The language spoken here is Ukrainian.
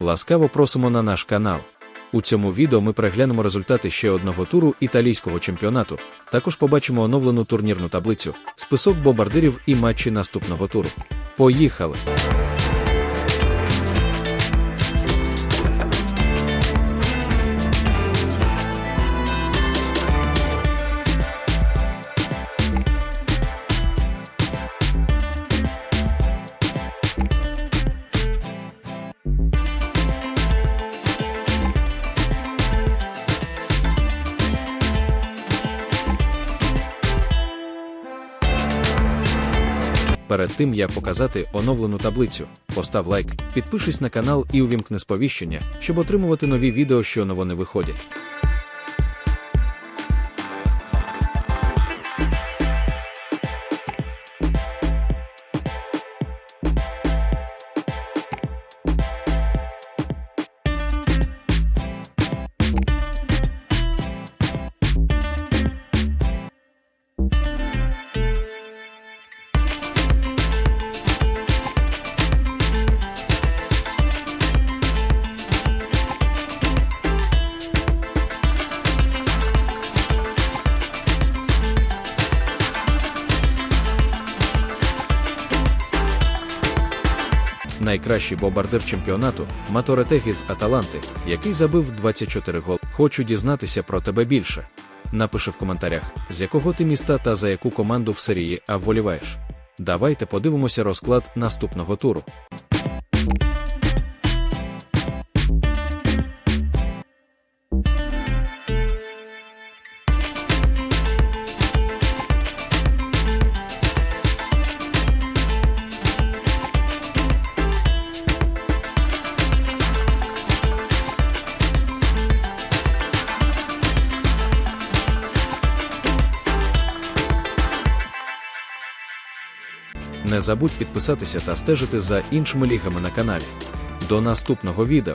Ласкаво просимо на наш канал. У цьому відео ми переглянемо результати ще одного туру італійського чемпіонату. Також побачимо оновлену турнірну таблицю, список бомбардирів і матчі наступного туру. Поїхали! Перед тим як показати оновлену таблицю, постав лайк, підпишись на канал і увімкни сповіщення, щоб отримувати нові відео, що ново не виходять. Найкращий бомбардир чемпіонату Маторетегі з Аталанти, який забив 24 гол. Хочу дізнатися про тебе більше. Напиши в коментарях, з якого ти міста та за яку команду в серії А вболіваєш. Давайте подивимося розклад наступного туру. Не забудь підписатися та стежити за іншими лігами на каналі. До наступного відео!